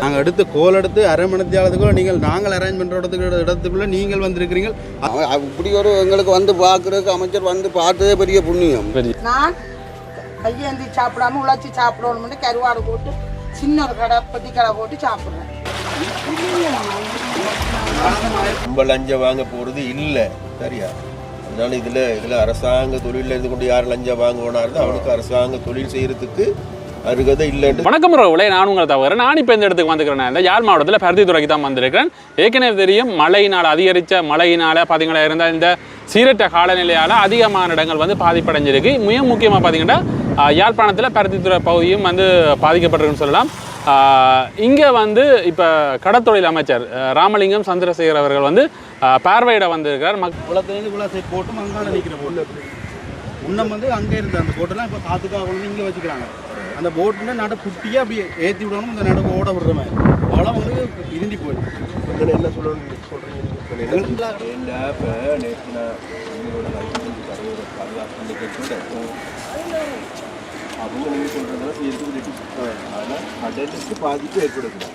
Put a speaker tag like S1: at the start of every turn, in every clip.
S1: நாங்கள் எடுத்து கோல் எடுத்து அரை மணித்தியாலத்துக்குள்ள நீங்கள் நாங்கள் அரேஞ்ச் பண்ணுற இடத்துக்கு இடத்துக்குள்ள நீங்கள் வந்திருக்கிறீங்க
S2: இப்படி ஒரு எங்களுக்கு வந்து பார்க்கறதுக்கு அமைச்சர் வந்து பார்த்ததே பெரிய புண்ணியம்.
S3: நான் கையேந்தி சாப்பிடாம உழைச்சி சாப்பிடணும்னு கருவாடு போட்டு சின்ன ஒரு கடை பெட்டி கடை போட்டு சாப்பிட்றேன்.
S4: ரொம்ப லஞ்சம் வாங்க போகிறது இல்லை சரியா? அதனால இதில் இதில் அரசாங்க தொழிலில் இருந்து கொண்டு யார் லஞ்சம் வாங்குவானாரு அவனுக்கு அரசாங்க தொழில் செய்யறதுக்கு அருகதை
S5: வணக்கம் உறவுகளே நான் உங்களை தவிர நான் இப்போ இந்த இடத்துக்கு வந்துக்கிறேன் இந்த யாழ் மாவட்டத்தில் பருத்தித்துறைக்கு தான் வந்திருக்கிறேன். ஏற்கனவே தெரியும் மழையினால் அதிகரித்த மழையினால் பார்த்தீங்கன்னா இருந்த இந்த சீரற்ற காலநிலையால் அதிகமான இடங்கள் வந்து பாதிப்படைஞ்சிருக்கு. மிக முக்கியமாக பார்த்தீங்கன்னா யாழ்ப்பாணத்தில் பருத்தித்துறை பகுதியும் வந்து பாதிக்கப்பட்டிருக்குன்னு சொல்லலாம். இங்கே வந்து இப்போ கடத்தொழில் அமைச்சர் ராமலிங்கம் சந்திரசேகர் அவர்கள் வந்து பார்வையிட வந்திருக்கிறார். மக்
S1: குளத்துலேருந்து குளம் சைட் போட்டு மங்கால நிற்கிற போட்டு. முன்னம் வந்து அங்கே இருந்த அந்த போட்டெல்லாம் இப்போ கொண்டு இங்கே வச்சுக்கிறாங்க. அந்த போட்டுல நட குட்டியாக அப்படியே ஏற்றி விடணும் இந்த நடு ஓட விடுற மாதிரி. அவ்வளோ வந்து இருந்தி போயிடும்.
S4: இதில் என்ன சொல்லணும்னு சொல்கிறீங்க இல்லை இப்போ நேற்று நான் எங்களோட லைசன்ஸ் தலைவரை பாதுகாப்பு பண்ணிக்கிட்டு அவங்க நீங்கள் சொல்கிறதெல்லாம் செய்யறதுக்கு ஆனால் கடலுக்கு பாதிப்பு ஏற்படக்கூடாது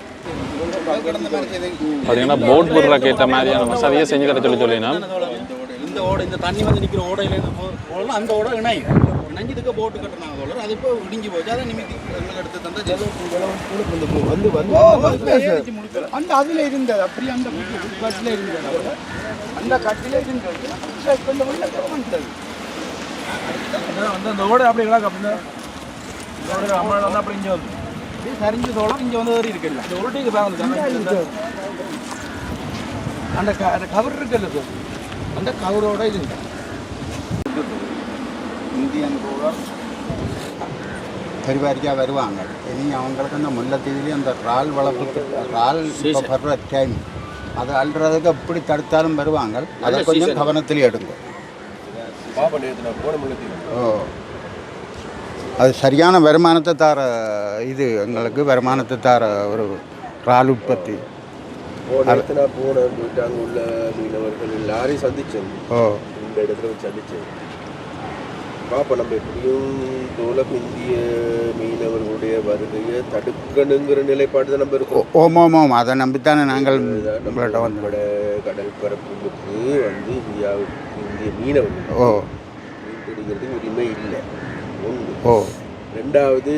S5: பார்த்தீங்கன்னா போட் விடுறக்கு ஏற்ற மாதிரியான வசதியை செஞ்சு தர சொல்லி சொல்லினா
S1: இந்த ஓடை, இந்த ஓடை இந்த தண்ணி வந்து நிற்கிற ஓடையிலேருந்து போகலாம் அந்த ஓடை இணையும். இணைஞ்சதுக்கு போட்டு கட்டுறாங்க தோழர். அது இப்போ இடிஞ்சு போச்சு. அதை நிமித்தி எங்களுக்கு எடுத்து தந்தா
S4: வந்து வந்து.
S1: அந்த அதுல இருந்தது. அப்படியே அந்த கட்டில இருந்தது அந்த கட்டில இருந்தது. வந்தது
S6: வந்து அந்த ஓடு அப்படி கிடக்கு அப்படின்னா இந்த ஓடு அம்மா வந்து அப்படி இங்கே வந்து.
S1: சரிஞ்சு தோழர் இங்க வந்து ஏறி இருக்குல்ல
S6: இந்த உருட்டிக்கு பாங்க
S1: அந்த க- அந்த கவர் இருக்குல்ல சார் அந்த கவரோட இருந்த இந்தியன் கூட பரிபாரிக்காக வருவாங்க இனி அவங்களுக்கு அந்த முல்லைத்தீவிலையும் அந்த இறால் வளர்ப்பு இறால் இப்போ வர்ற டைம் அது அல்றதுக்கு எப்படி தடுத்தாலும் வருவாங்க அதை கொஞ்சம் கவனத்தில் எடுங்க
S4: பாப்பா நேற்று நான் போன முள்ளத்தில்
S1: ஓ அது சரியான வருமானத்தை தார இது எங்களுக்கு வருமானத்தை தார ஒரு இறால் உற்பத்தி
S4: நேற்று நான் போனேன் போயிட்டு அங்கே உள்ள மீனவர்கள் எல்லாரையும் சந்திச்சேன்
S1: ஓ
S4: இந்த இடத்துல சந்திச்சேன் பாப்பா நம்ம எப்படியும் தோலம் இந்திய மீனவர்களுடைய வருகையை தடுக்கணுங்கிற நிலைப்பாடு தான் நம்ம இருக்கோம்.
S1: ஓம் ஓம் ஓம். அதை நம்பித்தானே நாங்கள் வந்து
S4: நம்மளோட கடல் பரப்புக்கு வந்து இந்தியாவுக்கு இந்திய மீனவர்கள்
S1: ஓ.
S4: மீன் பிடிக்கிறதுக்கு உரிமை இல்லை. ஒன்று.
S1: ஓ.
S4: ரெண்டாவது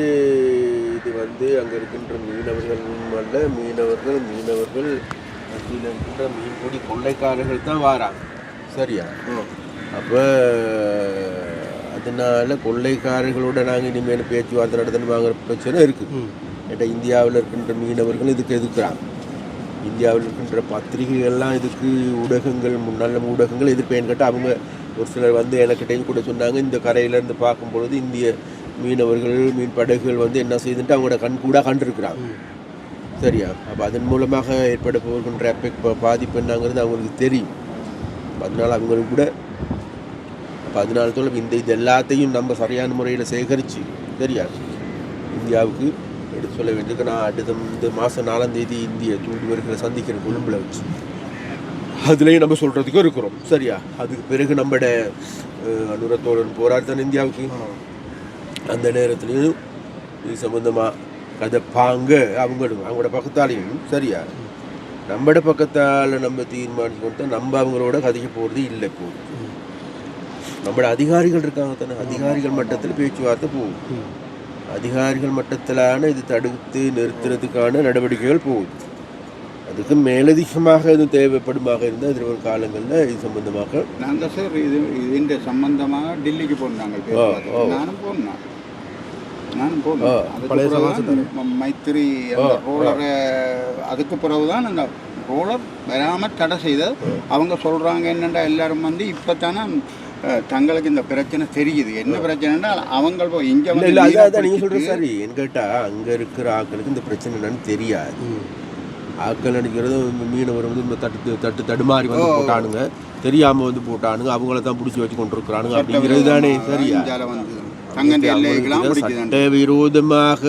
S4: இது வந்து அங்கே இருக்கின்ற மீனவர்கள் அல்ல மீனவர்கள் மீனவர்கள் மத்தியில் இருக்கின்ற மீன்பிடி கொள்ளைக்காரர்கள் தான் வாராங்க. சரியா? அப்போ அதனால கொள்ளைக்காரர்களோட நாங்கள் இனிமேல் பேச்சுவார்த்தை நடத்தணும் வாங்குற பிரச்சனை இருக்குது ஏட்டா இந்தியாவில் இருக்கின்ற மீனவர்கள் இதுக்கு எதிர்க்கிறாங்க. இந்தியாவில் இருக்கின்ற பத்திரிகைகள்லாம் இதுக்கு ஊடகங்கள் மு- நல்ல ஊடகங்கள் எதிர்ப்பேன்னு கேட்டால் அவங்க ஒரு சிலர் வந்து எனக்கிட்டையும் கூட சொன்னாங்க இந்த கரையிலேருந்து பார்க்கும்பொழுது இந்திய மீனவர்கள் மீன் படகுகள் வந்து என்ன செய்துன்ட்டு அவங்களோட கண் கூட கண்டிருக்கிறாங்க. சரியா? அப்போ அதன் மூலமாக ஏற்பட போகின்ற எஃபெக்ட் பாதிப்பு என்னங்கிறது அவங்களுக்கு தெரியும். அதனால அவங்களுக்கு கூட அப்போ அதனால தோழர் இந்த இது எல்லாத்தையும் நம்ம சரியான முறையில் சேகரித்து சரியா? இந்தியாவுக்கு எடுத்து சொல்ல வேண்டியிருக்கு. நான் அடுத்த இந்த மாதம் நாலாம் தேதி இந்திய தூதுவர்களை சந்திக்கிறேன் கொழும்புல வச்சு அதுலேயும் நம்ம சொல்கிறதுக்கும் இருக்கிறோம் சரியா? அதுக்கு பிறகு நம்மட அனுரத்தோழன் போராட்டம் இந்தியாவுக்கு. அந்த நேரத்துலையும் இது சம்மந்தமாக கதைப்பாங்க அவங்களும் அவங்களோட பக்கத்தாலையும் சரியா? நம்மட பக்கத்தால் நம்ம தீர்மானிச்சு நம்ம அவங்களோட கதைக்க போகிறது இல்லை போகுது നമ്മുടെ അധികാരികൾ ഇരിക്കാതെ തന്നെ അധികാരികൾ മട്ടത്തിൽ പേച്ചുവാർത്ത പോകും അധികാരികൾ മട്ടത്തിലാണ് ഇത് തടുത്ത് നിർത്തുന്നതുക്കാണ് നടപടികൾ പോകുന്നത് அதுக்கு மேலதிகமாக எதுவும் தேவைப்படுமாக இருந்தால் ஒரு காலங்களில் இது சம்பந்தமாக
S2: நாங்கள் சார் இது இதுன்ற சம்பந்தமாக டெல்லிக்கு
S4: போனாங்க
S2: நானும் போனேன் நானும் போனேன் மைத்திரி ரோலரை அதுக்கு பிறகுதான் அந்த ரோலர் வராமல் தடை செய்தது. அவங்க சொல்கிறாங்க என்னென்னா எல்லாரும் வந்து இப்போ தானே தங்களுக்கு இந்த பிரச்சனை தெரியுது. என்ன பிரச்சனைன்னா அவங்க இங்கே வந்து
S4: இல்லை அதான் நீங்கள்
S2: பிடிச்சிட்டு-
S4: சரி. என்னு கேட்டால் அங்கே இருக்கிற ஆட்களுக்கு இந்த பிரச்சனை என்னன்னு தெரியாது. ஆட்கள் நினைக்கிறது இந்த மீனவர் வந்து இந்த தட்டு தட்டு தடுமாறி வந்து போட்டானுங்க. தெரியாமல் வந்து போட்டானுங்க. அவங்கள தான் பிடிச்சி வச்சு கொண்டு இருக்கிறானுங்க அப்படிங்கிறது தானே சரியா? சட்ட விரோதமாக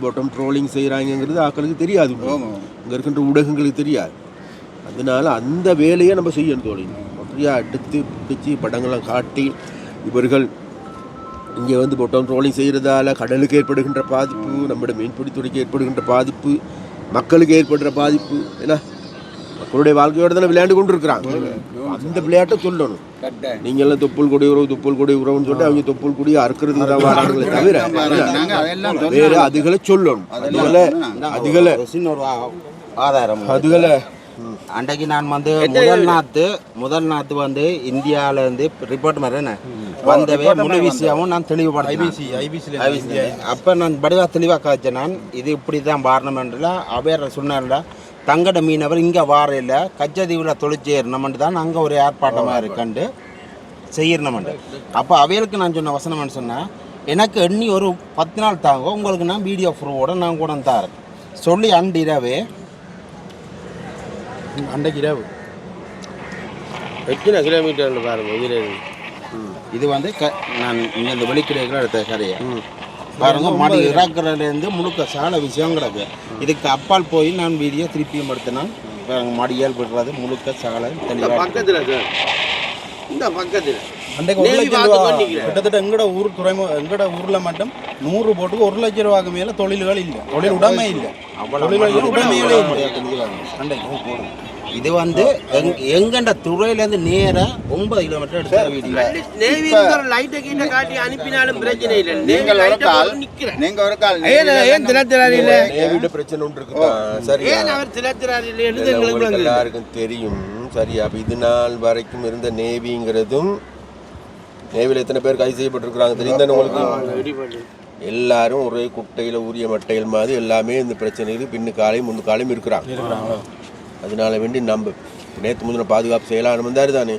S4: பொட்டம் ட்ரோலிங் செய்கிறாங்கிறது ஆட்களுக்கு தெரியாது. இங்கே இருக்கின்ற ஊடகங்களுக்கு தெரியாது. அதனால அந்த வேலையை நம்ம செய்யணும் தோழி. அப்படியே அடுத்து பிடிச்சி படங்கள்லாம் காட்டி இவர்கள் இங்கே வந்து பொட்டம் ட்ரோலிங் செய்கிறதால கடலுக்கு ஏற்படுகின்ற பாதிப்பு நம்முடைய மீன்பிடித்துறைக்கு ஏற்படுகின்ற பாதிப்பு மக்களுக்கு ஏற்படுற பாதிப்பு என்ன மக்களுடைய வாழ்க்கையோட தானே விளையாண்டு கொண்டு இருக்கிறாங்க அந்த விளையாட்டை சொல்லணும். நீங்க எல்லாம் தொப்புள் கொடி உறவு தொப்புள் கொடி உறவுன்னு சொல்லிட்டு அவங்க தொப்புள் கொடி அறுக்கிறதுக்கு தான் வராங்களே தவிர வேற அதுகளை சொல்லணும். அதுகளை அதுகளை
S7: ஆதாரம்.
S4: அதுகளை
S7: அன்றைக்கு நான் வந்து முதல் நாத்து முதல் நாத்து வந்து இந்தியால இருந்து ரிப்போர்ட் மாதிரி வந்தவே முழு விஷயமும் நான்
S1: ஐபிசி.
S7: அப்ப நான் வடிவா தெளிவா காய்ச்சேன் நான். இது இப்படி தான் வாரணுமென்றல அவையர் சொன்னார்ல தங்கட மீனவர் இங்க வார இல்லை கச்சதீவில் தொழிற்சேரணுமென்று தான் அங்க ஒரு ஏற்பாட்டமா இருக்கண்டு செய்யணுமெண்டு அப்போ அவைகளுக்கு நான் சொன்ன வசனம் சொன்னேன் எனக்கு எண்ணி ஒரு பத்து நாள் தாங்க உங்களுக்கு நான் வீடியோ ப்ரூவோட நான் கூட தரேன். சொல்லி அண்டிரவே
S1: அன்றைக்கு இரவு.
S7: எத்தனை கிலோமீட்டர்னு பாருங்க உயிரை இது வந்து க நான் இங்கே இந்த வெளிக்கிடையில் எடுத்த கரையை பாருங்க மடி இறக்குறதுலேருந்து முழுக்க சால விஷயம் கிடக்கு இதுக்கு அப்பால் போய் நான் வீடியோ திருப்பியும் எடுத்தினான் பாருங்க மடியால் விடுறது முழுக்க சாலை தெளிவாக
S4: பக்கத்தில் இந்த பக்கத்தில்.
S1: கிட்டத்தட்ட எங்கட ஊர் துறைமுக எங்கட ஊர்ல மட்டும் நூறு போட்டுக்கு ஒரு லட்சம் ரூபாய்க்கு மேல தொழில்கள் இல்லை. தொழில் உடைமை இல்லை. தொழில்கள் உடைமைகளே இல்லை.
S7: இது வந்து எங் எங்கண்ட துறையிலேருந்து நேராக ஒன்பது கிலோமீட்டர் எடுத்த
S4: லைட்டை கீட்ட காட்டி அனுப்பினாலும் பிரச்சனை இல்லை.
S2: நீங்கள் ஒரு கால் நீங்கள் ஒரு கால்
S7: ஏன் தினத்தினார் இல்லை?
S4: நேவிட பிரச்சனை ஒன்று
S7: அவர்
S4: இதுல உங்களுக்கு எல்லாருக்கும் தெரியும். சரியா? அப்ப இது நாள் வரைக்கும் இருந்த நேவிங்கிறதும் நேவியில் எத்தனை பேர் கைது செய்யப்பட்டிருக்கிறாங்க தெரியும்? உங்களுக்கு? எல்லாரும் ஒரே குட்டையில் ஊரிய மட்டைகள் மாதிரி எல்லாமே இந்த பிரச்சனைக்கு பின்னு காலையும் முன்னு காலையும் இருக்கிறாங்க. அதனால வேண்டி நம்ப நேற்று முந்தின பாதுகாப்பு செயலாளர் வந்தார் தானே?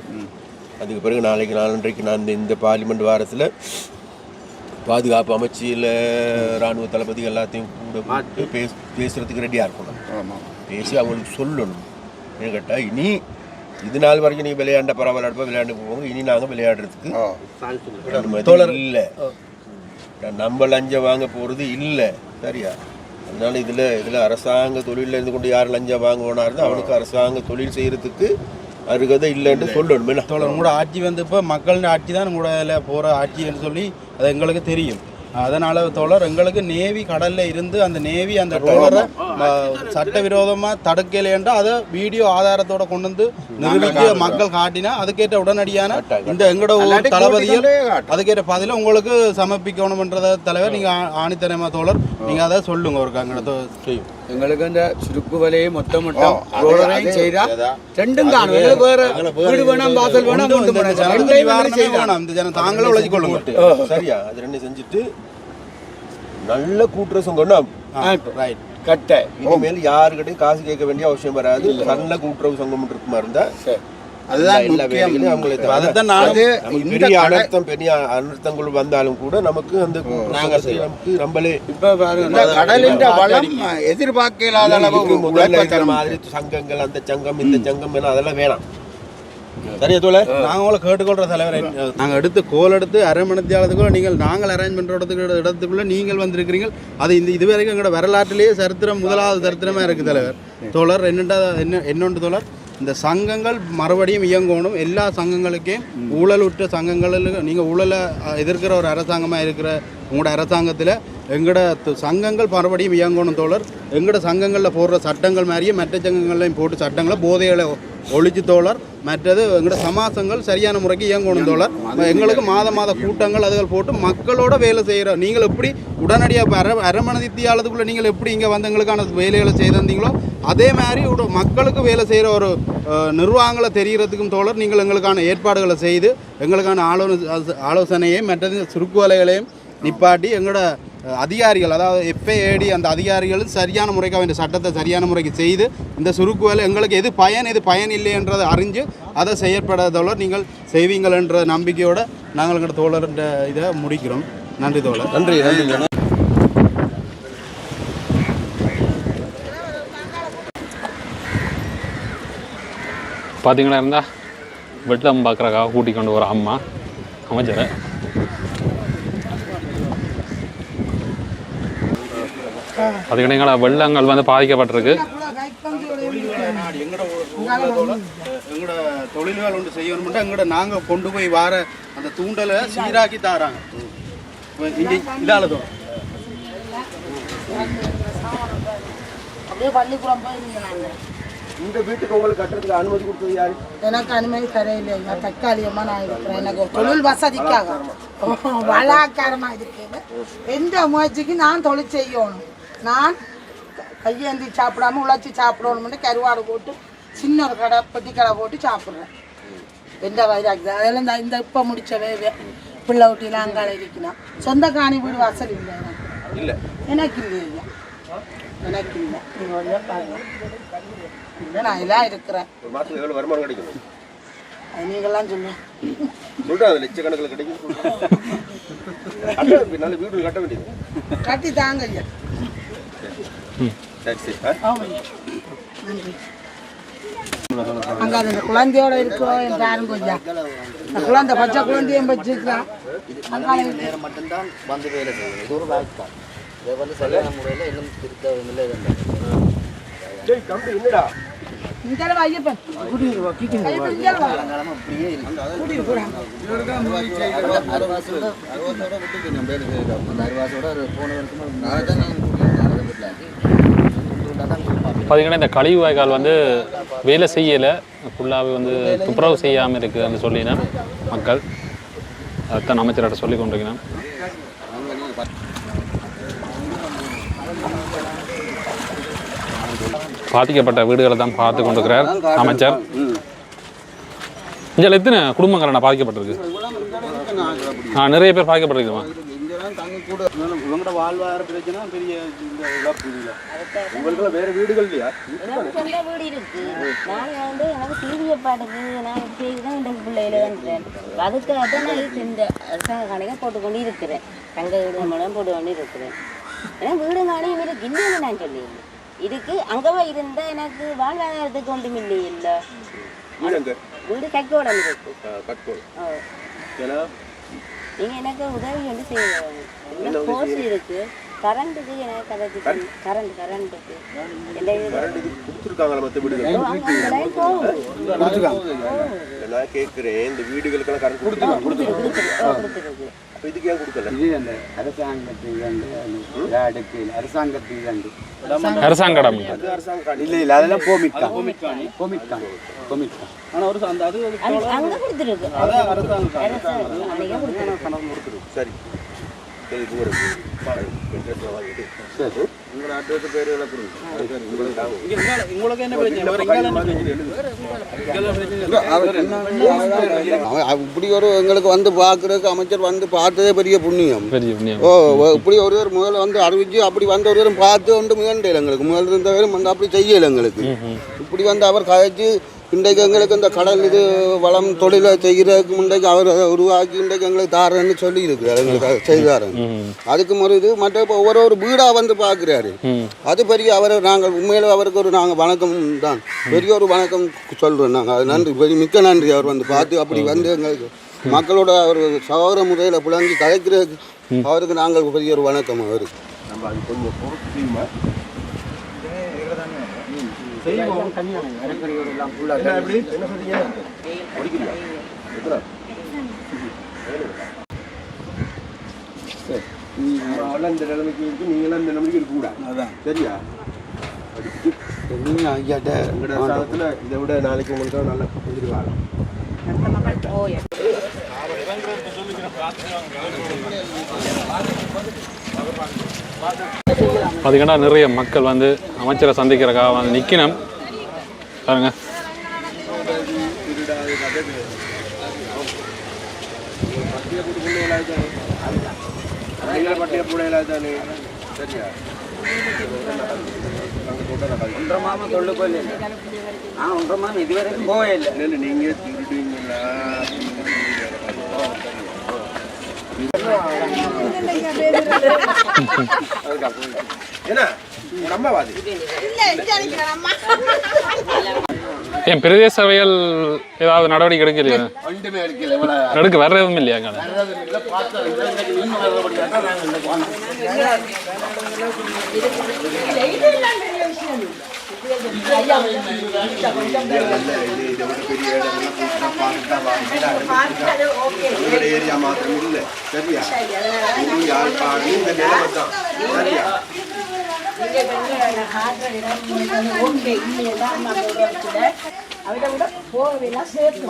S4: அதுக்கு பிறகு நாளைக்கு நாலன்றைக்கு நான் இந்த இந்த பார்லிமெண்ட் வாரத்தில் பாதுகாப்பு அமைச்சியில் இராணுவ தளபதி எல்லாத்தையும் கூட பேச பேசுறதுக்கு ரெடியாக இருக்கணும். பேசி அவங்களுக்கு சொல்லணும். ஏன்னு கேட்டால் இனி இது நாள் வரைக்கும் நீங்கள் விளையாண்ட பரவாயில்ல விளையாண்டு போவோம் இனி நாங்கள் விளையாடுறதுக்கு அனுமதி இல்லை. நம்ம லஞ்சம் வாங்க போகிறது இல்லை. சரியா? அதனால இதில் இதில் அரசாங்க தொழிலில் இருந்து கொண்டு யார் லஞ்சம் வாங்குவானா இருந்தால் அவனுக்கு அரசாங்க தொழில் செய்கிறதுக்கு அருகதை இல்லைன்னு சொல்லணும்
S1: தோழர் உங்களோட ஆட்சி வந்து இப்போ மக்களின் ஆட்சி தான் உங்களோட போகிற ஆட்சின்னு சொல்லி அது எங்களுக்கு தெரியும். அதனால தோழர் எங்களுக்கு நேவி கடல்ல இருந்து அந்த நேவி அந்த டோலரை சட்டவிரோதமா தடுக்கலைன்றா அதை வீடியோ ஆதாரத்தோட கொண்டு வந்து நிரூபித்து மக்கள் காட்டினா. அதுக்கேற்ற உடனடியான இந்த எங்களோட ஊர் தளபதிகள் அதுக்கேற்ற பதில உங்களுக்கு சமர்ப்பிக்கணும்ன்றத தலைவர் நீங்க ஆ- ஆணித்தனமா தோழர் நீங்க அதை சொல்லுங்க ஒரு எங்களோட நிவாரணமே
S8: செய்யலாம்
S1: வேணாம். இந்த ஜனம் தாங்களே உழைச்சி கொள்ளுங்க
S4: சரியா அது ரெண்டு செஞ்சுட்டு நல்ல கூட்டுறசம் கொண்டு
S1: ரைட்
S8: கட்டை
S4: இனிமேல் யாருக்கிட்டையும் காசு கேட்க வேண்டிய அவசியம் வராது நல்ல கூட்டுறவு சங்கம் இருக்குமா இருந்தா
S2: அதுதான் முக்கியம்.
S4: பெரிய அனர்த்தம் பெரிய அனர்த்தங்கள் வந்தாலும் கூட நமக்கு அந்த நமக்கு நம்மளே
S8: இப்ப
S2: கடலின் வளம் எதிர்பார்க்க இல்லாத அளவு.
S4: மாதிரி சங்கங்கள் அந்த சங்கம் இந்த சங்கம் வேணும் அதெல்லாம் வேணாம். சரியா தோழர்?
S1: நாங்கள் உங்களை கேட்டுக்கொள்கிற தலைவர். நாங்கள் எடுத்து கோல் எடுத்து அரை மணித்தியாலத்துக்குள்ள நீங்கள் நாங்கள் அரேஞ்ச் பண்ணுற இடத்துக்கு இடத்துக்குள்ள நீங்கள் வந்திருக்கிறீங்க அது இந்த இதுவரைக்கும் எங்களோட வரலாற்றிலேயே சரித்திரம் முதலாவது சரித்திரமாக இருக்குது தலைவர். தோழர் என்னண்டா என்ன என்னொன்று தோழர்? இந்த சங்கங்கள் மறுபடியும் இயங்கணும். எல்லா சங்கங்களுக்கும் ஊழலுற்ற சங்கங்களில் நீங்கள் ஊழலை எதிர்க்கிற ஒரு அரசாங்கமாக இருக்கிற உங்களோட அரசாங்கத்தில் எங்களோட சங்கங்கள் மறுபடியும் இயங்கணும் தோழர். எங்களோட சங்கங்களில் போடுற சட்டங்கள் மாதிரியே மற்ற சங்கங்கள்லையும் போட்டு சட்டங்களை போதைகளை ஒழிச்சு தோழர். மற்றது எங்களோட சமாசங்கள் சரியான முறைக்கு இயங்கணும் தோழர். எங்களுக்கு மாத மாத கூட்டங்கள் அதுகள் போட்டு மக்களோட வேலை செய்கிற நீங்கள் எப்படி உடனடியாக இப்போ அரை அரை மனதித்தியாலத்துக்குள்ளே நீங்கள் எப்படி இங்கே வந்து எங்களுக்கான வேலைகளை செய்திருந்தீங்களோ அதே மாதிரி ஒரு மக்களுக்கு வேலை செய்கிற ஒரு நிர்வாகங்களை தெரிகிறதுக்கும் தோழர் நீங்கள் எங்களுக்கான ஏற்பாடுகளை செய்து எங்களுக்கான ஆலோசனை ஆலோசனையையும் மற்றது சுருக்கு வலைகளையும் நிப்பாட்டி எங்களோட அதிகாரிகள் அதாவது எஃப்ஏஏடி அந்த அதிகாரிகளும் சரியான முறைக்கு அவன் சட்டத்தை சரியான முறைக்கு செய்து இந்த சுருக்கு வேலை எங்களுக்கு எது பயன் எது பயன் இல்லை என்றதை அறிஞ்சு அதை செயற்படாதவளர் நீங்கள் செய்வீங்கள்ன்ற நம்பிக்கையோட நாங்கள் எங்களோட தோழர்ன்ற இதை முடிக்கிறோம். நன்றி தோழர்.
S4: நன்றி நன்றி
S5: பார்த்தீங்களா இருந்தா வெள்ளம் பார்க்குறக்காக கூட்டி கொண்டு வர அம்மா அமைச்சரை. பார்த்தீங்கன்னா வெள்ளங்கள் வந்து பாதிக்கப்பட்டிருக்கு.
S1: எங்களோட தொழில்கள் ஒன்று செய்யணும்னா எங்களோட நாங்கள் கொண்டு போய் வார அந்த தூண்டலை சீராக்கி தாராங்க. இங்கே
S3: பள்ளிக்கூடம்
S4: இந்த வீட்டுக்கு உங்களுக்கு கட்டுறதுக்கு அனுமதி கொடுத்தது யாரு?
S3: எனக்கு அனுமதி தரையில்லை நான் தற்காலிகமா நான் இருக்கிறேன். எனக்கு ஒரு தொழில் வசதிக்காக. வளாக்காரமா இருக்கேன் எந்த முயற்சிக்கு நான் தொழில் செய்யணும். நான் கையேந்தி சாப்பிடாம உழைச்சி சாப்பிடணும்னு கருவாடு போட்டு சின்ன ஒரு கடை பெட்டி கடை போட்டு சாப்பிட்றேன். எந்த வயிறாக்குது அதெல்லாம் இந்த இந்த இப்போ முடிச்ச வேவே பிள்ளை ஊட்டிலாம் அங்கால இருக்கணும். சொந்த காணி வீடு வாசல் இல்லை எனக்கு.
S4: இல்ல.
S3: எனக்கு இல்லை. எனக்கு இல்லை. நீங்கள் பாருங்க நான் எல்லாம் இருக்கிறேன்.
S4: ஒரு மாசத்துக்கு எவ்வளவு வருமானம் கிடைக்கும்
S3: நீங்கள்லாம் சொல்லுங்க
S4: சொல்றேன் அது லட்சக்கணக்கில் கிடைக்கும் நல்ல வீடு கட்ட வேண்டியது.
S3: கட்டி தாங்க ஐயா
S4: சரி சரி ஆ?
S3: ஆமாம் நன்றி அங்கே அந்த குழந்தையோட இருக்கிறோம் என் பாருங்க ஐயா அந்த குழந்தை பச்சை குழந்தையும் வச்சுருக்கிறான் அங்கால
S9: நேரம் மட்டும்தான் வந்து வேலை செய்யும். இது ஒரு வாய்ப்பு. தான் இதை வந்து சரியான முறையில் இன்னும் திருத்த இல்லை
S4: டேய் கம்பி என்னடா?
S3: இந்த ஐயப்பன்.
S9: அப்படியே அறுவாசோட அறுவாசோட விட்டு நம்ம அறுவாசோட போன தான் நான் வீட்டில் தான் கொடுப்பாங்க
S5: பார்த்தீங்கன்னா இந்த கழிவு வாய்க்கால் வந்து வேலை செய்யலை. ஃபுல்லாகவே வந்து துப்புரவு செய்யாமல் இருக்குதுன்னு சொல்லினேன் மக்கள் அதுதான் அமைச்சர்கிட்ட சொல்லி கொண்டிருக்கிறேன். பாதிக்கப்பட்ட வீடுகளை தான் பார்த்து கொண்டிருக்கிறார் அமைச்சர். இங்கே எத்தனை குடும்பங்கள் பாதிக்கப்பட்டிருக்கு? ஆ நிறைய பேர் பாதிக்கப்பட்டிருக்குமா?
S4: உங்களுக்கு வேற வீடுகள் இல்லையா?
S10: எனக்கு சொந்த வீடு இருக்கு. நான் வந்து எனக்கு டிவியை பாட்டுக்கு நான் செய்து தான் இந்த பிள்ளையில வந்துட்டேன் அதுக்காக தான் நான் இந்த அரசாங்க கணக்கை போட்டுக்கொண்டு இருக்கிறேன் தங்க வீடு மூலம் போட்டு கொண்டு இருக்கிறேன் ஏன்னா வீடு காணியும் இருக்கு. இல்லைன்னு நான் சொல்லி இருக்கு அங்கவா இருந்தா எனக்கு வாழ்வாதாரத்துக்கு ஒன்றும் இல்லை இல்லை.
S4: வீடு
S10: கைக்கோடம் இருக்கு. நீங்க எனக்கு உதவி வந்து செய்யணும். கோர்ஸ் இருக்கு. கரண்ட்டுக்கு எனக்கு கதைச்சு கரண்ட். கரண்ட்டுக்கு
S4: நான் கேட்குறேன் இந்த வீடுகளுக்கெல்லாம் கரண்ட் கொடுத்துருக்காங்க.
S10: கொடுத்துருக்கு
S4: அப்போ இதுக்கு ஏன் கொடுக்கல?
S11: இது அந்த அரசாங்கத்தில் அடுக்கு அரசாங்கத்தில்
S5: அரசாங்க இடம்
S4: அது அரசாங்க காணி.
S11: இல்லை இல்லை அதெல்லாம் கோமிக்கான் கோமிக்கான் கோமிக்கான் கோமிக்கான்
S1: ஆனால் ஒரு அந்த அது ஒரு
S10: அங்க- கொடுத்துருக்கு.
S1: அதான் அரசாங்கம்.
S4: சரி. சரி உங்களோட அட்ரஸ் பேர்
S12: இப்படி ஒரு எங்களுக்கு வந்து பார்க்கறதுக்கு அமைச்சர் வந்து பார்த்ததே பெரிய புண்ணியம்.
S5: பெரிய புண்ணியம்.
S12: ஓ இப்படி ஒருவர் முதல்ல வந்து அறிவிச்சு அப்படி வந்த ஒருவரும் பார்த்து வந்து முயன்றல எங்களுக்கு. முதல்ல இருந்தவரும் வந்து அப்படி செய்யலை எங்களுக்கு. இப்படி வந்து அவர் கதைச்சு இன்றைக்கு எங்களுக்கு இந்த கடல் இது வளம் தொழிலை செய்கிறதுக்கு முன்றைக்கு அவர் அதை உருவாக்கி இன்றைக்கு எங்களுக்கு தாரன்னு சொல்லி இருக்கிறார் எங்களுக்கு செய்தாரு. அதுக்கு முறை இது மற்ற இப்போ ஒவ்வொரு ஒரு வீடாக வந்து பார்க்குறாரு அது பெரிய அவரை நாங்கள் உண்மையில அவருக்கு ஒரு நாங்கள் வணக்கம் தான். பெரிய ஒரு வணக்கம் சொல்கிறோம் நாங்கள் அது நன்றி. பெரிய மிக்க நன்றி அவர் வந்து பார்த்து அப்படி வந்து எங்களுக்கு மக்களோட அவர் சகோதர முறையில் புலங்கி கலைக்கிறதுக்கு அவருக்கு நாங்கள் பெரிய ஒரு வணக்கம் அவருக்கு.
S4: நம்ம அது கொஞ்சம் பொறுத்து என்ன எப்படி என்ன சொல்றீங்க? முடிக்கலையா எத்தனை? அவெல்லாம் இந்த நிலைமைக்கு இருக்கு. நீங்களாம் இந்த நிலைமைக்கு இருக்கக்கூடாது
S11: அதான்.
S4: சரியா?
S11: நீங்கள் ஐயாட்ட
S4: எங்களோட சாதத்தில் இதை விட நாளைக்கு உங்களுக்கு நல்ல எதிர்காலம்
S5: பார்த்தீங்கன்னா நிறைய மக்கள் வந்து அமைச்சரை சந்திக்கிறக்காக வந்து நிற்கணும் பாருங்க.
S11: ஒன்றரை மாதம் தொழில் போயில ஆ ஒன்றரை மாதம் இதுவரைக்கும் போவே இல்லை.
S4: இல்லை இல்லை நீங்கள் திருடுவீங்களா?
S5: ஏன் பிரதேச சபைகள் ஏதாவது நடவடிக்கை எடுக்கலையா?
S11: இவ்வளோ
S5: எடுக்க வர்றதும் இல்லையா அங்கே?
S11: இல்லை பார்த்தா நீங்கள் வர்றபடியாக தான்
S4: ஏரியா மாத்திரம் இல்லை சரியா இது யாழ்ப்பாணம் இந்த நிலைமை தான் சரியா
S3: சேர்த்து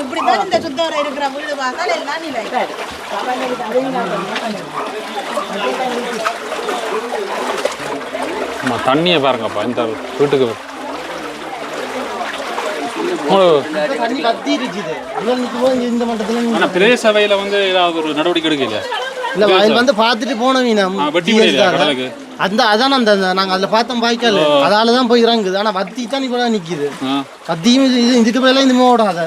S3: இப்படிதான் இந்த சுத்தவரை இருக்கிற வீடு பார்த்தால் எல்லாம் நிலை
S5: ஆமா தண்ணியை பாருங்கப்பா இந்த வீட்டுக்கு. பிரதேச சபையில வந்து ஏதாவது ஒரு நடவடிக்கை எடுக்கல
S6: இல்ல வயல் வந்து வீணா
S5: ஆ, வெட்டி கடலுக்கு?
S6: அந்த அதான் அந்த அந்த நாங்க அதுல பார்த்தோம் பாய்க்கால. அதால தான் போய் இறங்குது. ஆனா வத்தி தான் இப்போ நிக்குது.
S5: ஆ.
S6: வத்தியும் இது இது- இதுக்கு மேல இந்த ஓடாத.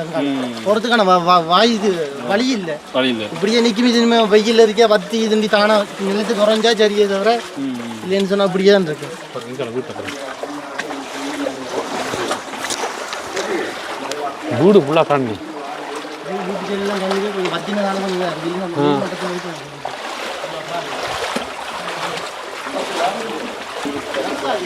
S6: வ- வாய் இது வழி இல்ல. இப்படியே நிக்கும் இது இனிமே வெயில் இருக்க வத்தி இதுண்டி தானா நிலத்து குறைஞ்சா சரியே தவிர இல்லைன்னு சொன்னா அப்படியே தான் இருக்கு.
S5: வீடு ஃபுல்லாக தண்ணி
S6: வீட்டுக்கு எல்லாம் கழுவி கொஞ்சம் வத்தினதால கொஞ்சம் இதா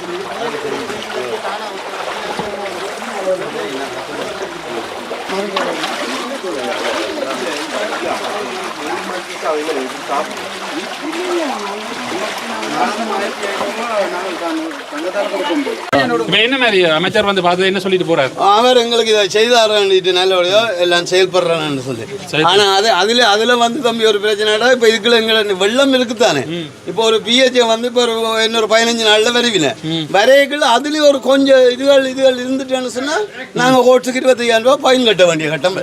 S5: என்ன மாதிரி அமைச்சர் வந்து பார்த்து என்ன சொல்லிட்டு போறாரு?
S8: அவர் எங்களுக்கு இதை செய்தாரன்ட்டு நல்லபடியோ எல்லாம் செயல்படுறான்னு சொல்லி. ஆனா அது அதுல அதுல வந்து தம்பி ஒரு பிரச்சனைடா இப்ப இதுக்குள்ள எங்களை வெள்ளம் இருக்குதானே? இப்போ ஒரு பிஹெச் வந்து இப்போ ஒரு இன்னொரு பதினஞ்சு நாள்ல வருவின வரைக்குள்ள அதுலயும் ஒரு கொஞ்சம் இதுகள் இதுகள் இருந்துட்டேன்னு சொன்னா நாங்க ஓட்டுக்கு இருபத்தையாயிரம் ரூபாய் பயன் கட்ட வேண்டிய கட்டம்.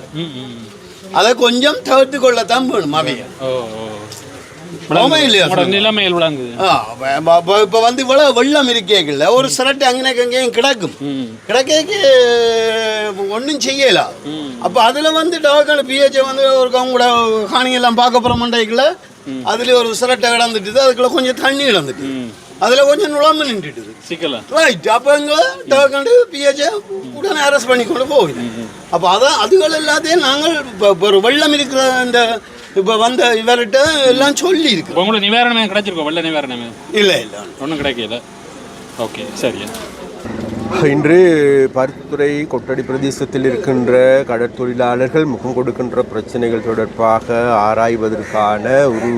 S8: அதை கொஞ்சம் தவிர்த்து கொள்ளத்தான் வேணும் அவைய
S5: நிலைமையில் விளங்குது.
S8: இப்ப வந்து இவ்வளவு வெள்ளம் இருக்கேங்கல்ல ஒரு சிரட்டு அங்கே அங்கேயும் கிடக்கும். கிடக்கேக்கு ஒன்றும் செய்யலாம் அப்போ அதுல வந்து டவக்கான பிஹெச் வந்து ஒரு கூட காணிங்கெல்லாம் பார்க்க போகிற மண்டைக்குள்ள. அதுல ஒரு சிரட்டை கிடந்துட்டுது அதுக்குள்ள கொஞ்சம் தண்ணி கிடந்துட்டு அதுல கொஞ்சம் நுழம்பு நின்றுட்டுது.
S5: சிக்கல?
S8: ரைட் அப்போ எங்களை டவக்காண்டு பிஹெச் உடனே அரெஸ்ட் பண்ணி கொண்டு போகுது. அப்போ அதான் அதுகள் எல்லாத்தையும் நாங்கள் இப்போ ஒரு வெள்ளம் இருக்கிற இந்த இப்போ வந்த இவர்கிட்ட எல்லாம் சொல்லி இருக்கு
S5: உங்களுக்கு நிவாரணமே கிடைச்சிருக்கோம் வெள்ள நிவாரணமே?
S8: இல்லை இல்லை.
S5: ஒன்றும் கிடைக்கல. ஓகே சரி.
S4: இன்று பருத்தித்துறை கொட்டடி பிரதேசத்தில் இருக்கின்ற கடற்தொழிலாளர்கள் முகம் கொடுக்கின்ற பிரச்சனைகள் தொடர்பாக ஆராய்வதற்கான ஒரு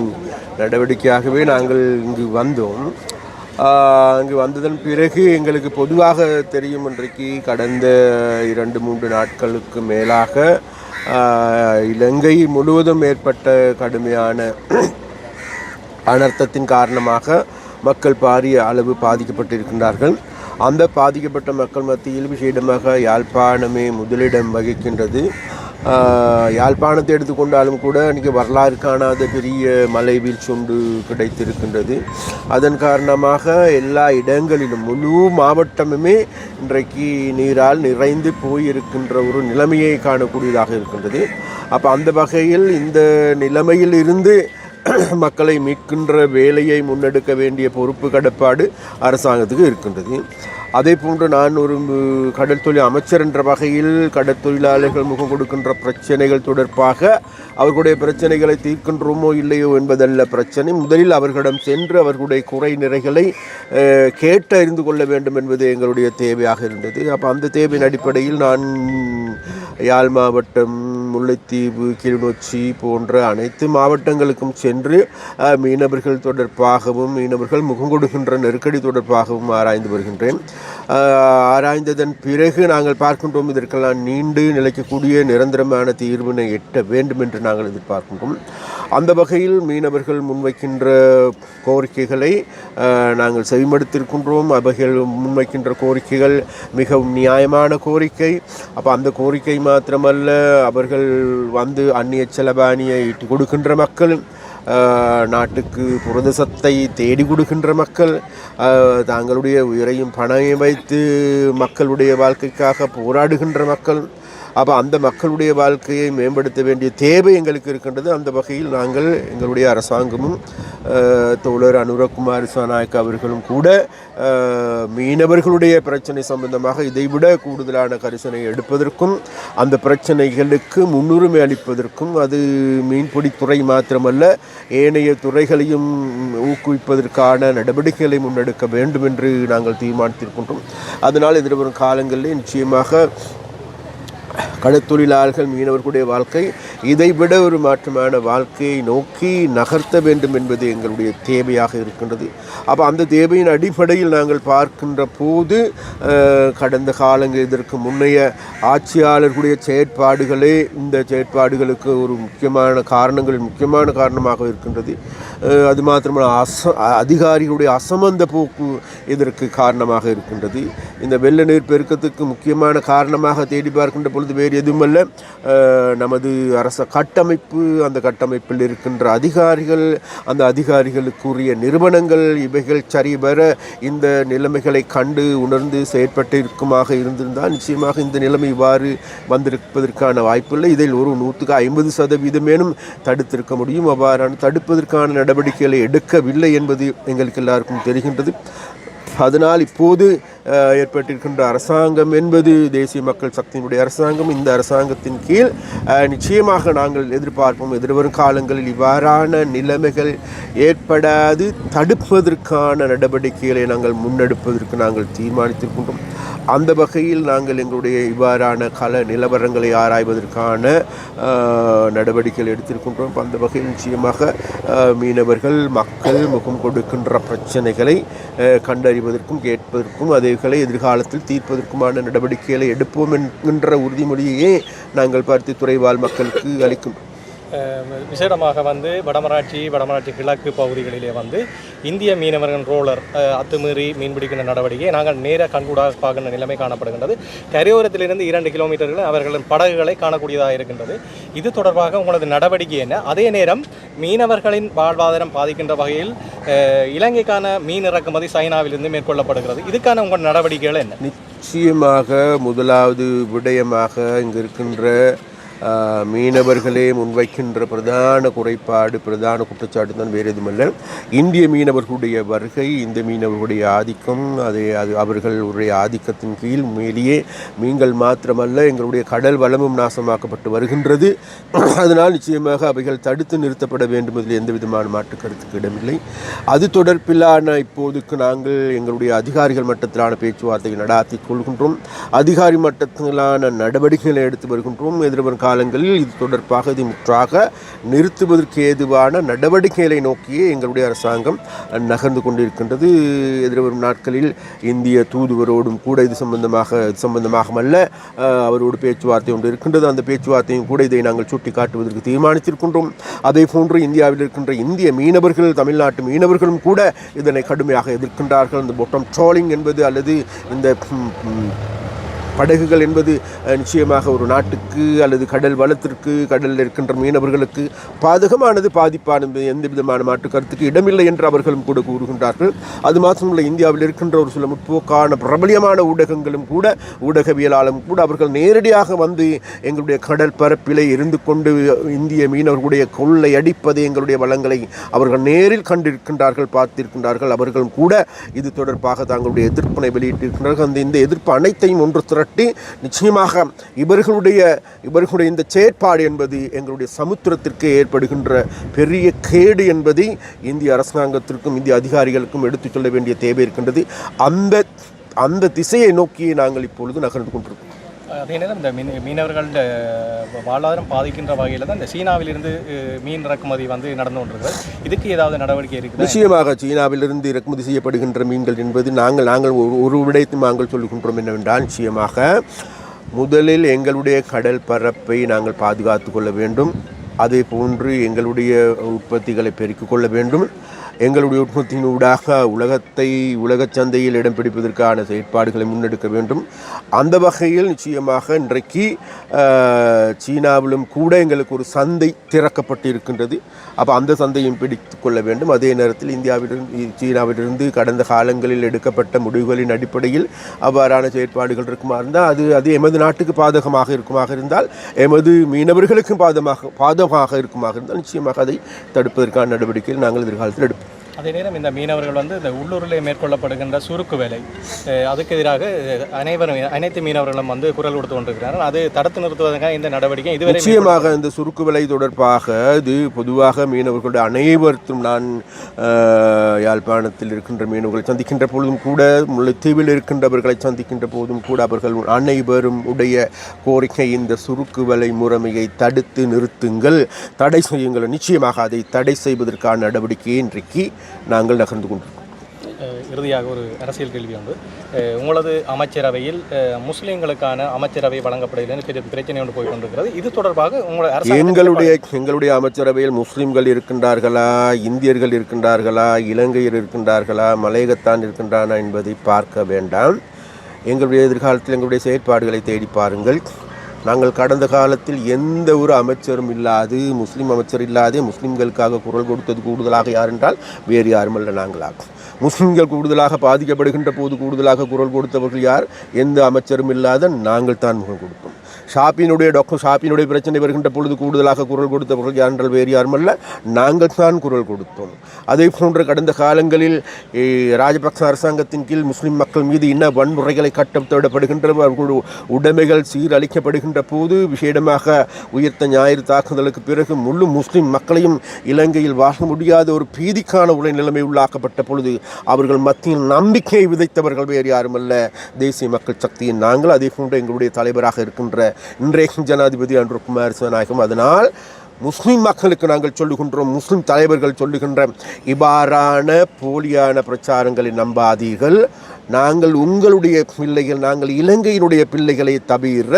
S4: நடவடிக்கையாகவே நாங்கள் இங்கு வந்தோம். அங்கு வந்ததன் பிறகு எங்களுக்கு பொதுவாக தெரியும் இன்றைக்கு கடந்த இரண்டு மூன்று நாட்களுக்கு மேலாக இலங்கை முழுவதும் ஏற்பட்ட கடுமையான அனர்த்தத்தின் காரணமாக மக்கள் பாரிய அளவு பாதிக்கப்பட்டிருக்கின்றார்கள். அந்த பாதிக்கப்பட்ட மக்கள் மத்தியில் விசேடமாக யாழ்ப்பாணமே முதலிடம் வகிக்கின்றது. யாழ்ப்பாணத்தை எடுத்துக்கொண்டாலும் கூட இன்றைக்கி வரலாறு காணாத பெரிய மலை வீழ்ச்சொண்டு கிடைத்திருக்கின்றது. அதன் காரணமாக எல்லா இடங்களிலும் முழு மாவட்டமுமே இன்றைக்கு நீரால் நிறைந்து போயிருக்கின்ற ஒரு நிலைமையை காணக்கூடியதாக இருக்கின்றது. அப்போ அந்த வகையில் இந்த நிலைமையில் இருந்து மக்களை மீட்கின்ற வேலையை முன்னெடுக்க வேண்டிய பொறுப்பு கடப்பாடு அரசாங்கத்துக்கு இருக்கின்றது. அதே போன்று நான் ஒரு மு- கடல் தொழில் அமைச்சர் என்ற வகையில் கடல் தொழிலாளர்கள் முகம் கொடுக்கின்ற பிரச்சனைகள் தொடர்பாக அவர்களுடைய பிரச்சனைகளை தீர்க்கின்றோமோ இல்லையோ என்பதல்ல பிரச்சனை. முதலில் அவர்களிடம் சென்று அவர்களுடைய குறை நிறைகளை கேட்டறிந்து கொள்ள வேண்டும் என்பது எங்களுடைய தேவையாக இருந்தது. அப்போ அந்த தேவையின் அடிப்படையில் நான் யாழ் மாவட்டம் முல்லைத்தீவு கிளிநொச்சி போன்ற அனைத்து மாவட்டங்களுக்கும் சென்று மீனவர்கள் தொடர்பாகவும் மீனவர்கள் முகம் கொடுக்கின்ற நெருக்கடி தொடர்பாகவும் ஆராய்ந்து வருகின்றேன். ஆராய்ந்ததன் பிறகு நாங்கள் பார்க்கின்றோம் இதற்கெல்லாம் நீண்டு நிலைக்கக்கூடிய நிரந்தரமான தீர்வினை எட்ட வேண்டும் என்று நாங்கள் எதிர்பார்க்கின்றோம். அந்த வகையில் மீனவர்கள் முன்வைக்கின்ற கோரிக்கைகளை நாங்கள் செவிமடுத்திருக்கின்றோம். அவைகள் முன்வைக்கின்ற கோரிக்கைகள் மிகவும் நியாயமான கோரிக்கை. அப்போ அந்த கோரிக்கை மாத்திரமல்ல அவர்கள் வந்து அந்நிய செலவாணியை கொடுக்கின்ற மக்கள் நாட்டுக்கு புரதசத்தை தேடி கொடுக்கின்ற மக்கள் தாங்களுடைய உயிரையும் பணையும் வைத்து மக்களுடைய வாழ்க்கைக்காக போராடுகின்ற மக்கள் அப்போ அந்த மக்களுடைய வாழ்க்கையை மேம்படுத்த வேண்டிய தேவை எங்களுக்கு இருக்கின்றது. அந்த வகையில் நாங்கள் எங்களுடைய அரசாங்கமும் தோழர் அனுரகுமார் சாநாயக் அவர்களும் கூட மீனவர்களுடைய பிரச்சனை சம்பந்தமாக இதைவிட கூடுதலான கரிசனை எடுப்பதற்கும் அந்த பிரச்சனைகளுக்கு முன்னுரிமை அளிப்பதற்கும் அது மீன்பிடித்துறை மாத்திரமல்ல ஏனைய துறைகளையும் ஊக்குவிப்பதற்கான நடவடிக்கைகளை முன்னெடுக்க வேண்டும் என்று நாங்கள் தீர்மானித்திருக்கின்றோம். அதனால் எதிர்வரும் காலங்களில் நிச்சயமாக கடத்தொழிலாளர்கள் மீனவர்களுடைய வாழ்க்கை இதைவிட ஒரு மாற்றமான வாழ்க்கையை நோக்கி நகர்த்த வேண்டும் என்பது எங்களுடைய தேவையாக இருக்கின்றது. அப்போ அந்த தேவையின் அடிப்படையில் நாங்கள் பார்க்கின்ற போது கடந்த காலங்கள் இதற்கு முன்னைய ஆட்சியாளர்களுடைய செயற்பாடுகளே இந்த செயற்பாடுகளுக்கு ஒரு முக்கியமான காரணங்கள் முக்கியமான காரணமாக இருக்கின்றது. அது மாத்திரமல்ல அச அதிகாரிகளுடைய அசமந்த போக்கு இதற்கு காரணமாக இருக்கின்றது. இந்த வெள்ள நீர் பெருக்கத்துக்கு முக்கியமான காரணமாக தேடி பார்க்கின்ற பொழுது வேறு எதுவுமல்ல. நமது அரச கட்டமைப்பு அந்த கட்டமைப்பில் இருக்கின்ற அதிகாரிகள் அந்த அதிகாரிகளுக்குரிய நிறுவனங்கள் இவைகள் சரிபெற இந்த நிலைமைகளை கண்டு உணர்ந்து செயற்பட்டிருக்குமாக இருந்திருந்தால் நிச்சயமாக இந்த நிலைமை இவ்வாறு வந்திருப்பதற்கான வாய்ப்பில்லை. இதில் ஒரு நூற்றுக்கு ஐம்பது சதவீதமேனும் தடுத்திருக்க முடியும். அவ்வாறான தடுப்பதற்கான நடவடிக்கைகளை எடுக்கவில்லை என்பது எங்களுக்கு எல்லாருக்கும் தெரிகின்றது. அதனால் இப்போது ஏற்பட்டிருக்கின்ற அரசாங்கம் என்பது தேசிய மக்கள் சக்தியினுடைய அரசாங்கம். இந்த அரசாங்கத்தின் கீழ் நிச்சயமாக நாங்கள் எதிர்பார்ப்போம் எதிர்வரும் காலங்களில் இவ்வாறான நிலைமைகள் ஏற்படாது. தடுப்பதற்கான நடவடிக்கைகளை நாங்கள் முன்னெடுப்பதற்கு நாங்கள் தீர்மானித்திருக்கின்றோம். அந்த வகையில் நாங்கள் எங்களுடைய இவ்வாறான கல நிலவரங்களை ஆராய்வதற்கான நடவடிக்கைகள் எடுத்திருக்கின்றோம். அந்த வகையில் நிச்சயமாக மீனவர்கள் மக்கள் முகம் கொடுக்கின்ற பிரச்சனைகளை கண்டறிவது கண்டறிவதற்கும் கேட்பதற்கும் அதைகளை எதிர்காலத்தில் தீர்ப்பதற்குமான நடவடிக்கைகளை எடுப்போம் என்கின்ற உறுதிமொழியையே நாங்கள் பார்த்து துறைவாழ் மக்களுக்கு அளிக்கும்.
S13: விசேடமாக வந்து வடமராட்சி வடமராட்சி கிழக்கு பகுதிகளிலே வந்து இந்திய மீனவர்கள் ரோலர் அத்துமீறி மீன்பிடிக்கின்ற நடவடிக்கையை நாங்கள் நேராக கண்கூடாக பார்க்கின்ற நிலைமை காணப்படுகின்றது. கரையோரத்திலிருந்து இரண்டு கிலோமீட்டர்கள் அவர்களின் படகுகளை காணக்கூடியதாக இருக்கின்றது. இது தொடர்பாக உங்களது நடவடிக்கை என்ன? அதே நேரம் மீனவர்களின் வாழ்வாதாரம் பாதிக்கின்ற வகையில் இலங்கைக்கான மீன் இறக்குமதி சைனாவிலிருந்து மேற்கொள்ளப்படுகிறது. இதுக்கான உங்கள் நடவடிக்கைகள் என்ன?
S4: நிச்சயமாக முதலாவது விடயமாக இங்கு இருக்கின்ற மீனவர்களே முன்வைக்கின்ற பிரதான குறைபாடு பிரதான குற்றச்சாட்டு தான் வேறு எதுவுமல்ல. இந்திய மீனவர்களுடைய வருகை இந்த மீனவர்களுடைய ஆதிக்கம் அதை அது அவர்களுடைய ஆதிக்கத்தின் கீழ் மேலேயே மீன்கள் மாத்திரமல்ல எங்களுடைய கடல் வளமும் நாசமாக்கப்பட்டு வருகின்றது. அதனால் நிச்சயமாக அவைகள் தடுத்து நிறுத்தப்பட வேண்டும். இதில் எந்த விதமான மாற்று கருத்துக்கு இடமில்லை. அது தொடர்பிலான இப்போதுக்கு நாங்கள் எங்களுடைய அதிகாரிகள் மட்டத்திலான பேச்சுவார்த்தையை நடாத்தி கொள்கின்றோம். அதிகாரி மட்டத்திலான நடவடிக்கைகளை எடுத்து வருகின்றோம். எதிர்வரும் காலங்களில் இது தொடர்பாக இது முற்றாக நிறுத்துவதற்கு ஏதுவான நடவடிக்கைகளை நோக்கியே எங்களுடைய அரசாங்கம் நகர்ந்து கொண்டிருக்கின்றது. எதிர்வரும் நாட்களில் இந்திய தூதுவரோடும் கூட இது சம்பந்தமாக இது சம்பந்தமாகமல்ல அவரோடு பேச்சுவார்த்தை ஒன்று இருக்கின்றது. அந்த பேச்சுவார்த்தையும் கூட இதை நாங்கள் சுட்டி காட்டுவதற்கு தீர்மானித்திருக்கின்றோம். அதே போன்று இந்தியாவில் இருக்கின்ற இந்திய மீனவர்கள் தமிழ்நாட்டு மீனவர்களும் கூட இதனை கடுமையாக எதிர்க்கின்றார்கள். இந்த பொட்டம் ட்ரோலிங் என்பது அல்லது இந்த படகுகள் என்பது நிச்சயமாக ஒரு நாட்டுக்கு அல்லது கடல் வளத்திற்கு கடலில் இருக்கின்ற மீனவர்களுக்கு பாதகமானது பாதிப்பானது எந்த விதமான மாற்று கருத்துக்கு இடமில்லை என்று அவர்களும் கூட கூறுகின்றார்கள். அது மாத்திரமல்ல இந்தியாவில் இருக்கின்ற ஒரு சில முற்போக்கான பிரபலியமான ஊடகங்களும் கூட ஊடகவியலாளரும் கூட அவர்கள் நேரடியாக வந்து எங்களுடைய கடல் பரப்பிலே இருந்து கொண்டு இந்திய மீனவர்களுடைய கொள்ளை அடிப்பது எங்களுடைய வளங்களை அவர்கள் நேரில் கண்டிருக்கின்றார்கள் பார்த்திருக்கின்றார்கள். அவர்களும் கூட இது தொடர்பாக தங்களுடைய எதிர்ப்பினை வெளியிட்டிருக்கின்றார்கள். அந்த இந்த எதிர்ப்பு அனைத்தையும் ஒன்று திரட்டி நிச்சயமாக இவர்களுடைய இவர்களுடைய இந்த செயற்பாடு என்பது எங்களுடைய சமுத்திரத்திற்கு ஏற்படுகின்ற பெரிய கேடு என்பதை இந்திய அரசாங்கத்திற்கும் இந்திய அதிகாரிகளுக்கும் எடுத்துச் சொல்ல வேண்டிய தேவை இருக்கின்றது. அந்த அந்த திசையை நோக்கி நாங்கள் இப்பொழுது நகர்ந்து கொண்டிருக்கிறோம்.
S13: அதே நேரம் இந்த மீன் மீனவர்களோட வாழ்வாதாரம் பாதிக்கின்ற வகையில் தான் இந்த சீனாவிலிருந்து மீன் இறக்குமதி வந்து நடந்து கொண்டிருக்கிறது. இதுக்கு ஏதாவது நடவடிக்கை இருக்குது?
S4: நிச்சயமாக சீனாவிலிருந்து இறக்குமதி செய்யப்படுகின்ற மீன்கள் என்பது நாங்கள் நாங்கள் ஒரு ஒரு விடயத்தை நாங்கள் சொல்லுகின்றோம் என்னவென்றால் நிச்சயமாக முதலில் எங்களுடைய கடல் பரப்பை நாங்கள் பாதுகாத்து கொள்ள வேண்டும். அதே போன்று எங்களுடைய உற்பத்திகளை பெருக்கிக் கொள்ள வேண்டும். எங்களுடைய உற்பத்தியின் ஊடாக உலகத்தை உலகச் சந்தையில் இடம் பிடிப்பதற்கான செயற்பாடுகளை முன்னெடுக்க வேண்டும். அந்த வகையில் நிச்சயமாக இன்றைக்கு சீனாவிலும் கூட எங்களுக்கு ஒரு சந்தை திறக்கப்பட்டு இருக்கின்றது அப்போ அந்த சந்தையும் பிடித்து கொள்ள வேண்டும். அதே நேரத்தில் இந்தியாவிலிருந்து சீனாவிலிருந்து கடந்த காலங்களில் எடுக்கப்பட்ட முடிவுகளின் அடிப்படையில் அவ்வாறான செயற்பாடுகள் இருக்குமா இருந்தால் அது அது எமது நாட்டுக்கு பாதகமாக இருக்குமாக இருந்தால் எமது மீனவர்களுக்கும் பாதமாக பாதகமாக இருக்குமாக இருந்தால் நிச்சயமாக அதை தடுப்பதற்கான நடவடிக்கையில் நாங்கள் எதிர்காலத்தில் எடுப்போம்.
S13: அதே நேரம் இந்த மீனவர்கள் வந்து இந்த உள்ளூரிலே மேற்கொள்ளப்படுகின்ற சுருக்கு வேலை அதுக்கு எதிராக அனைவரும் அனைத்து மீனவர்களும் வந்து குரல் கொடுத்து கொண்டிருக்கிறார்கள். அது தடுத்து நிறுத்துவதற்காக இந்த நடவடிக்கை இதுவரை
S4: நிச்சயமாக இந்த சுருக்கு விலை தொடர்பாக இது பொதுவாக மீனவர்களுடைய அனைவருக்கும் நான் யாழ்ப்பாணத்தில் இருக்கின்ற மீனவர்களை சந்திக்கின்ற பொழுதும் கூட முல்லைத்தீவில் இருக்கின்றவர்களை சந்திக்கின்ற போதும் கூட அவர்கள் அனைவரும் உடைய கோரிக்கை இந்த சுருக்கு விலை முறைமையை தடுத்து நிறுத்துங்கள் தடை செய்யுங்கள். நிச்சயமாக அதை தடை செய்வதற்கான நடவடிக்கையை இன்றைக்கு நாங்கள் நகர்ந்து கொண்டிருக்கிறோம்
S13: இறுதியாக ஒரு அரசியல் கேள்வி உண்டு உங்களது அமைச்சரவையில் முஸ்லிம்களுக்கான அமைச்சரவை வழங்கப்படவில்லை பெரிய பிரச்சனை ஒன்று போய் கொண்டிருக்கிறது? இது தொடர்பாக அரசாங்கத்தின்
S4: எங்களுடைய எங்களுடைய அமைச்சரவையில் முஸ்லிம்கள் இருக்கின்றார்களா இந்தியர்கள் இருக்கின்றார்களா இலங்கையர் இருக்கின்றார்களா மலையகத்தான் இருக்கின்றானா என்பதை பார்க்க வேண்டாம். எங்களுடைய எதிர்காலத்தில் எங்களுடைய செயற்பாடுகளை தேடி பாருங்கள். நாங்கள் கடந்த காலத்தில் எந்த ஒரு அமைச்சரும் இல்லாது முஸ்லீம் அமைச்சர் இல்லாதே முஸ்லீம்களுக்காக குரல் கொடுத்தது கூடுதலாக யார் என்றால் வேறு யாருமல்ல நாங்களாகும் முஸ்லீம்கள் கூடுதலாக பாதிக்கப்படுகின்ற போது கூடுதலாக குரல் கொடுத்தவர்கள் யார்? எந்த அமைச்சரும் இல்லாத நாங்கள் தான் முகம் கொடுத்தோம் ஷாப்பினுடைய டாக்டர் ஷாப்பினுடைய பிரச்சனை வருகின்ற பொழுது கூடுதலாக குரல் கொடுத்தவர்கள் யார் வேறு யாருமல்ல நாங்கள் தான் குரல் கொடுத்தோம். அதே போன்ற கடந்த காலங்களில் ராஜபக்ச அரசாங்கத்தின் கீழ் முஸ்லீம் மக்கள் மீது இன்ன வன்முறைகளை கட்டப்படுகின்ற அவர்களுடைய உடைமைகள் சீரழிக்கப்படுகின்ற போது விசேடமாக உயிர்த்த ஞாயிறு தாக்குதலுக்கு பிறகு முழு முஸ்லீம் மக்களையும் இலங்கையில் வாழ முடியாத ஒரு பீதிக்கான உரை நிலைமை உள்ளாக்கப்பட்ட பொழுது அவர்கள் மத்தியில் நம்பிக்கை விதைத்தவர்கள் வேறு யாருமல்ல தேசிய மக்கள் சக்தியின் நாங்கள் அதே போன்ற எங்களுடைய தலைவராக இருக்கின்ற இன்றைய ஜனாதிபதி அன்று குமார் சிவநாயகம். அதனால் முஸ்லீம் மக்களுக்கு நாங்கள் சொல்லுகின்றோம் முஸ்லிம் தலைவர்கள் சொல்லுகின்ற இவ்வாறான போலியான பிரச்சாரங்களை நம்பாதீர்கள். நாங்கள் உங்களுடைய பிள்ளைகள் நாங்கள் இலங்கையினுடைய பிள்ளைகளை தவிர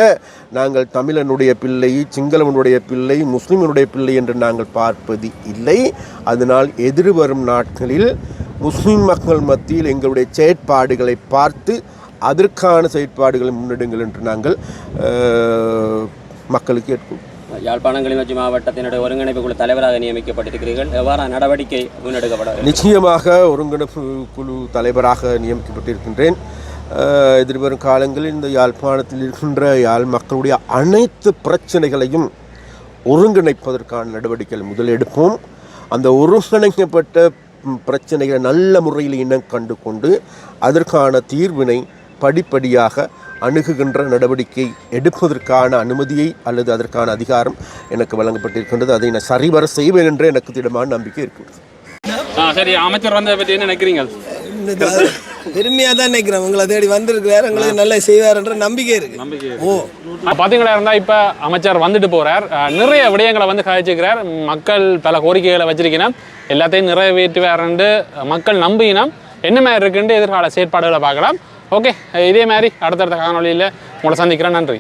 S4: நாங்கள் தமிழனுடைய பிள்ளை சிங்களவனுடைய பிள்ளை முஸ்லீமனுடைய பிள்ளை என்று நாங்கள் பார்ப்பது இல்லை. அதனால் எதிர்வரும் நாட்களில் முஸ்லீம் மக்கள் மத்தியில் எங்களுடைய செயற்பாடுகளை பார்த்து அதற்கான செயற்பாடுகளை முன்னெடுங்கள் என்று நாங்கள் மக்களுக்கு ஏற்கும்
S14: யாழ்ப்பாணம் கிளிநொச்சி மாவட்டத்தினுடைய ஒருங்கிணைப்பு குழு தலைவராக நியமிக்கப்பட்டிருக்கிறீர்கள். எவ்வாறு நடவடிக்கை முன்னெடுக்கப்பட
S4: நிச்சயமாக ஒருங்கிணைப்பு குழு தலைவராக நியமிக்கப்பட்டிருக்கின்றேன். எதிர்வரும் காலங்களில் இந்த யாழ்ப்பாணத்தில் இருக்கின்ற யாழ் மக்களுடைய அனைத்து பிரச்சனைகளையும் ஒருங்கிணைப்பதற்கான நடவடிக்கைகள் முதல் எடுப்போம். அந்த ஒருங்கிணைக்கப்பட்ட பிரச்சனைகளை நல்ல முறையில் இனம் கண்டு கொண்டு அதற்கான தீர்வினை படிப்படியாக அணுகுகின்ற நடவடிக்கை எடுப்பதற்கான அனுமதியை அல்லது அதற்கான அதிகாரம் எனக்கு வழங்கப்பட்டிருக்கின்றது. அதை நான் சரிவர செய்வேன் என்று எனக்கு திடமான நம்பிக்கை இருக்கின்றது
S5: ஆ சரி அமைச்சர் வந்ததை பற்றி என்ன நினைக்கிறீங்க?
S15: பெருமையாக தான் நினைக்கிறேன். உங்களை தேடி வந்திருக்கிறார் எங்களுக்கு நல்லா செய்வார்ன்ற நம்பிக்கை இருக்கு.
S5: நம்பிக்கை
S15: ஓ.
S5: பார்த்தீங்களா இருந்தால் இப்போ அமைச்சர் வந்துட்டு போகிறார் நிறைய விடயங்களை வந்து கழிச்சுக்கிறார் மக்கள் பல கோரிக்கைகளை வச்சிருக்கிறோம் எல்லாத்தையும் நிறைவேற்றுவார்ன்ட்டு மக்கள் நம்பினோம். என்ன மாதிரி இருக்குன்ட்டு எதிர்கால செயற்பாடுகளை பார்க்கலாம். ஓகே இதே மாதிரி அடுத்தடுத்த காணொலியில் உங்களை சந்திக்கிறேன். நன்றி.